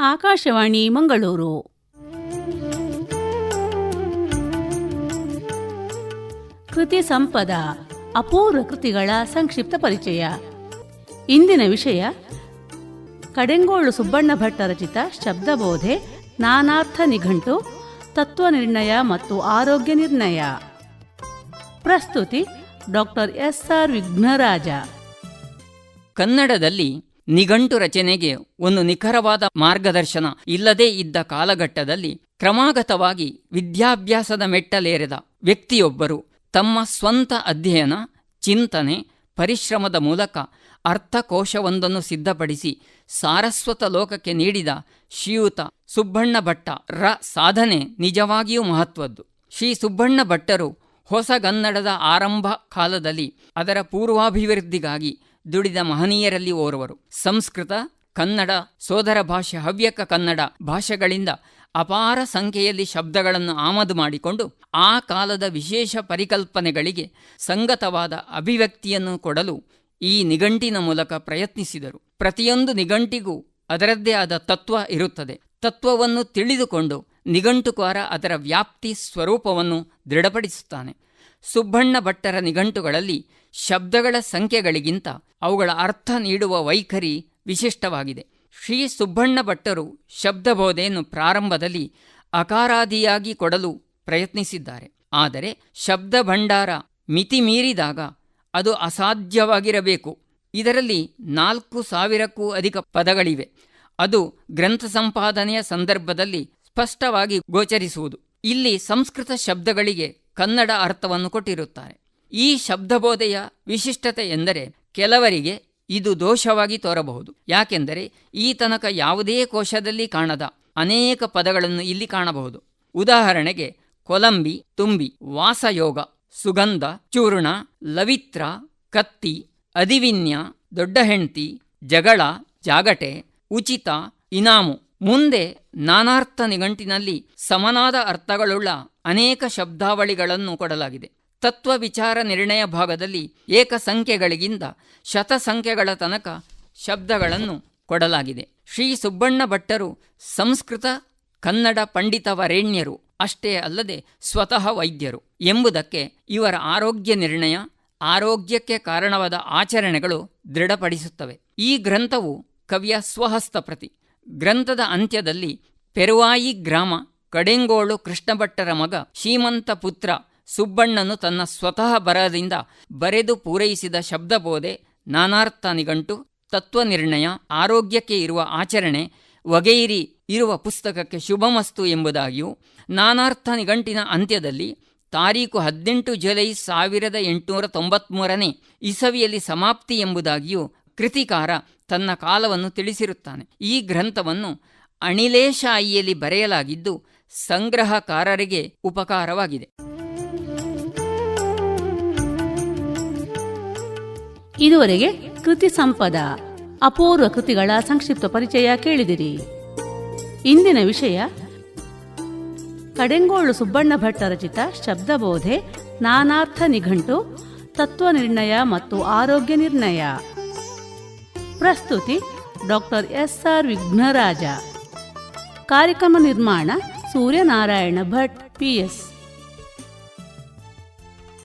ಆಕಾಶವಾಣಿ ಮಂಗಳೂರು. ಕೃತಿ ಸಂಪದ, ಅಪೂರ್ವ ಕೃತಿಗಳ ಸಂಕ್ಷಿಪ್ತ ಪರಿಚಯ. ಇಂದಿನ ವಿಷಯ, ಕಡೆಂಗೋಳು ಸುಬ್ಬಣ್ಣ ಭಟ್ಟ ರಚಿತ ಶಬ್ದಬೋಧೆ, ನಾನಾರ್ಥ ನಿಘಂಟು, ತತ್ವ ನಿರ್ಣಯ ಮತ್ತು ಆರೋಗ್ಯ ನಿರ್ಣಯ. ಪ್ರಸ್ತುತಿ ಡಾಕ್ಟರ್ ಎಸ್ ಆರ್ ವಿಘ್ನರಾಜ. ಕನ್ನಡದಲ್ಲಿ ನಿಘಂಟು ರಚನೆಗೆ ಒಂದು ನಿಖರವಾದ ಮಾರ್ಗದರ್ಶನ ಇಲ್ಲದೇ ಇದ್ದ ಕಾಲಘಟ್ಟದಲ್ಲಿ ಕ್ರಮಾಗತವಾಗಿ ವಿದ್ಯಾಭ್ಯಾಸದ ಮೆಟ್ಟಲೇರಿದ ವ್ಯಕ್ತಿಯೊಬ್ಬರು ತಮ್ಮ ಸ್ವಂತ ಅಧ್ಯಯನ, ಚಿಂತನೆ, ಪರಿಶ್ರಮದ ಮೂಲಕ ಅರ್ಥಕೋಶವೊಂದನ್ನು ಸಿದ್ಧಪಡಿಸಿ ಸಾರಸ್ವತ ಲೋಕಕ್ಕೆ ನೀಡಿದ ಶ್ರೀಯುತ ಸುಬ್ಬಣ್ಣ ಭಟ್ಟ ರ ಸಾಧನೆ ನಿಜವಾಗಿಯೂ ಮಹತ್ವದ್ದು. ಶ್ರೀ ಸುಬ್ಬಣ್ಣ ಭಟ್ಟರು ಹೊಸಗನ್ನಡದ ಆರಂಭ ಕಾಲದಲ್ಲಿ ಅದರ ಪೂರ್ವಾಭಿವೃದ್ಧಿಗಾಗಿ ದುಡಿದ ಮಹನೀಯರಲ್ಲಿ ಓರ್ವರು. ಸಂಸ್ಕೃತ, ಕನ್ನಡ, ಸೋದರ ಭಾಷೆ, ಹವ್ಯಕ ಕನ್ನಡ ಭಾಷೆಗಳಿಂದ ಅಪಾರ ಸಂಖ್ಯೆಯಲ್ಲಿ ಶಬ್ದಗಳನ್ನು ಆಮದು ಮಾಡಿಕೊಂಡು ಆ ಕಾಲದ ವಿಶೇಷ ಪರಿಕಲ್ಪನೆಗಳಿಗೆ ಸಂಗತವಾದ ಅಭಿವ್ಯಕ್ತಿಯನ್ನು ಕೊಡಲು ಈ ನಿಘಂಟಿನ ಮೂಲಕ ಪ್ರಯತ್ನಿಸಿದರು. ಪ್ರತಿಯೊಂದು ನಿಘಂಟಿಗೂ ಅದರದ್ದೇ ಆದ ತತ್ವ ಇರುತ್ತದೆ. ತತ್ವವನ್ನು ತಿಳಿದುಕೊಂಡು ನಿಘಂಟುಕಾರ ಅದರ ವ್ಯಾಪ್ತಿ ಸ್ವರೂಪವನ್ನು ದೃಢಪಡಿಸುತ್ತಾನೆ. ಸುಬ್ಬಣ್ಣ ಭಟ್ಟರ ನಿಘಂಟುಗಳಲ್ಲಿ ಶಬ್ದಗಳ ಸಂಖ್ಯೆಗಳಿಗಿಂತ ಅವುಗಳ ಅರ್ಥ ನೀಡುವ ವೈಖರಿ ವಿಶಿಷ್ಟವಾಗಿದೆ. ಶ್ರೀ ಸುಬ್ಬಣ್ಣ ಭಟ್ಟರು ಶಬ್ದಬೋಧೆಯನ್ನು ಪ್ರಾರಂಭದಲ್ಲಿ ಅಕಾರಾದಿಯಾಗಿ ಕೊಡಲು ಪ್ರಯತ್ನಿಸಿದ್ದಾರೆ. ಆದರೆ ಶಬ್ದ ಭಂಡಾರ ಮಿತಿ ಮೀರಿದಾಗ ಅದು ಅಸಾಧ್ಯವಾಗಿರಬೇಕು. ಇದರಲ್ಲಿ ನಾಲ್ಕು ಸಾವಿರಕ್ಕೂ ಅಧಿಕ ಪದಗಳಿವೆ. ಅದು ಗ್ರಂಥ ಸಂಪಾದನೆಯ ಸಂದರ್ಭದಲ್ಲಿ ಸ್ಪಷ್ಟವಾಗಿ ಗೋಚರಿಸುವುದು. ಇಲ್ಲಿ ಸಂಸ್ಕೃತ ಶಬ್ದಗಳಿಗೆ ಕನ್ನಡ ಅರ್ಥವನ್ನು ಕೊಟ್ಟಿರುತ್ತಾರೆ. ಈ ಶಬ್ದಬೋಧೆಯ ವಿಶಿಷ್ಟತೆ ಎಂದರೆ ಕೆಲವರಿಗೆ ಇದು ದೋಷವಾಗಿ ತೋರಬಹುದು. ಯಾಕೆಂದರೆ ಈ ತನಕ ಯಾವುದೇ ಕೋಶದಲ್ಲಿ ಕಾಣದ ಅನೇಕ ಪದಗಳನ್ನು ಇಲ್ಲಿ ಕಾಣಬಹುದು. ಉದಾಹರಣೆಗೆ ಕೊಲಂಬಿ, ತುಂಬಿ, ವಾಸಯೋಗ, ಸುಗಂಧ, ಚೂರ್ಣ, ಲವಿತ್ರ, ಕತ್ತಿ, ಅದಿವಿನ್ಯ, ದೊಡ್ಡ ಹೆಂಡ್ತಿ, ಜಗಳ, ಜಾಗಟೆ, ಉಚಿತ, ಇನಾಮು ಮುಂದೆ ನಾನಾರ್ಥ ನಿಘಂಟಿನಲ್ಲಿ ಸಮನಾದ ಅರ್ಥಗಳುಳ್ಳ ಅನೇಕ ಶಬ್ದಾವಳಿಗಳನ್ನು ಕೊಡಲಾಗಿದೆ. ತತ್ವ ವಿಚಾರ ನಿರ್ಣಯ ಭಾಗದಲ್ಲಿ ಏಕ ಸಂಖ್ಯೆಗಳಿಗಿಂತ ಶತಸಂಖ್ಯೆಗಳ ತನಕ ಶಬ್ದಗಳನ್ನು ಕೊಡಲಾಗಿದೆ. ಶ್ರೀ ಸುಬ್ಬಣ್ಣ ಭಟ್ಟರು ಸಂಸ್ಕೃತ ಕನ್ನಡ ಪಂಡಿತ ವರೇಣ್ಯರು ಅಷ್ಟೇ ಅಲ್ಲದೆ ಸ್ವತಃ ವೈದ್ಯರು ಎಂಬುದಕ್ಕೆ ಇವರ ಆರೋಗ್ಯ ನಿರ್ಣಯ, ಆರೋಗ್ಯಕ್ಕೆ ಕಾರಣವಾದ ಆಚರಣೆಗಳು ದೃಢಪಡಿಸುತ್ತವೆ. ಈ ಗ್ರಂಥವು ಕವಿಯ ಸ್ವಹಸ್ತ ಪ್ರತಿ. ಗ್ರಂಥದ ಅಂತ್ಯದಲ್ಲಿ ಪೆರುವಾಯಿ ಗ್ರಾಮ ಕಡೆಂಗೋಳು ಕೃಷ್ಣಭಟ್ಟರ ಮಗ ಶ್ರೀಮಂತ ಪುತ್ರ ಸುಬ್ಬಣ್ಣನು ತನ್ನ ಸ್ವತಃ ಬರಹದಿಂದ ಬರೆದು ಪೂರೈಸಿದ ಶಬ್ದಬೋಧೆ, ನಾನಾರ್ಥ ನಿಘಂಟು, ತತ್ವನಿರ್ಣಯ, ಆರೋಗ್ಯಕ್ಕೆ ಇರುವ ಆಚರಣೆ ವಗೈರಿ ಇರುವ ಪುಸ್ತಕಕ್ಕೆ ಶುಭಮಸ್ತು ಎಂಬುದಾಗಿಯೂ, ನಾನಾರ್ಥ ನಿಘಂಟಿನ ಅಂತ್ಯದಲ್ಲಿ ತಾರೀಕು ಹದಿನೆಂಟು ಜುಲೈ ಸಾವಿರದ ಎಂಟುನೂರ ತೊಂಬತ್ಮೂರನೇ ಇಸವಿಯಲ್ಲಿ ಸಮಾಪ್ತಿ ಎಂಬುದಾಗಿಯೂ ಕೃತಿಕಾರ ತನ್ನ ಕಾಲವನ್ನು ತಿಳಿಸಿರುತ್ತಾನೆ. ಈ ಗ್ರಂಥವನ್ನು ಅಣಿಲೇಶಾಯಿಯಲ್ಲಿ ಬರೆಯಲಾಗಿದ್ದು ಸಂಗ್ರಹಕಾರರಿಗೆ ಉಪಕಾರವಾಗಿದೆ. ಇದುವರೆಗೆ ಕೃತಿ ಸಂಪದ, ಅಪೂರ್ವ ಕೃತಿಗಳ ಸಂಕ್ಷಿಪ್ತ ಪರಿಚಯ ಕೇಳಿದಿರಿ. ಇಂದಿನ ವಿಷಯ, ಕಡೆಂಗೋಳು ಸುಬ್ಬಣ್ಣ ಭಟ್ಟ ರಚಿತ ಶಬ್ದಬೋಧೆ, ನಾನಾರ್ಥ ನಿಘಂಟು, ತತ್ವ ನಿರ್ಣಯ ಮತ್ತು ಆರೋಗ್ಯ ನಿರ್ಣಯ. ಪ್ರಸ್ತುತಿ ಡಾಕ್ಟರ್ ಎಸ್ ಆರ್ ವಿಘ್ನರಾಜ. ಕಾರ್ಯಕ್ರಮ ನಿರ್ಮಾಣ सूर्यनारायण भट पी एस.